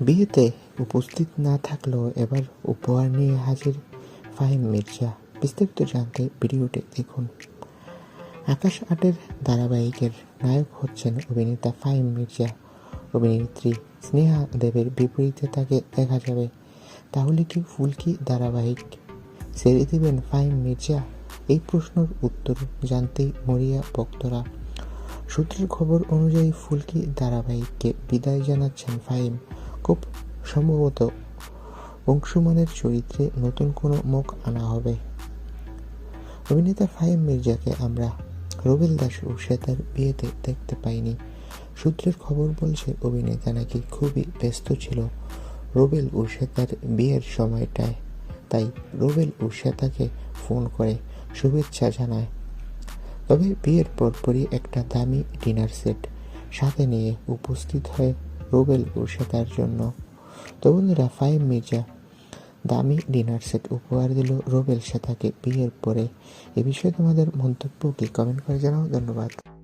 বিয়েতে উপস্থিত না থাকলেও এবার উপহার নিয়ে হাজির ফাহিম মির্জা। বিস্তারিত জানতে ভিডিওটি দেখুন। আকাশ আটের ধারাবাহিকের নায়ক হচ্ছেন অভিনেতা ফাহিম মির্জা। অভিনেত্রী স্নেহা দেবের বিপরীতে তাকে দেখা যাবে। তাহলে কি ফুলকি ধারাবাহিক ছেড়ে দেবেন ফাহিম মির্জা? এই প্রশ্নের উত্তর জানতেই মরিয়া ভক্তরা। সূত্রের খবর অনুযায়ী ফুলকি ধারাবাহিককে বিদায় জানাচ্ছেন ফাহিম। খুব সম্ভবত অংশুমানের চরিত্রে নতুন কোনো মুখ আনা হবে। অভিনেতা ফাহিম মির্জাকে আমরা রুবেল দাস ও শ্বেতার বিয়েতে দেখতে পাইনি। সূত্রের খবর বলছে, অভিনেতা নাকি খুবই ব্যস্ত ছিল রুবেল ও শ্বেতার বিয়ের সময়টায়। তাই রুবেল ও শ্বেতাকে ফোন করে শুভেচ্ছা জানায়। তবে বিয়ের পরপরই একটা দামি ডিনার সেট সাথে নিয়ে উপস্থিত হয় রুবেল ও তার জন্য। তো বন্ধুরা ফাইম মির্জা দামি ডিনার সেট উপহার দিল রুবেল শ্বেতাকে বিয়ের পরে। এ বিষয়ে তোমাদের মন্তব্য কি? কমেন্ট করে জানাও। ধন্যবাদ।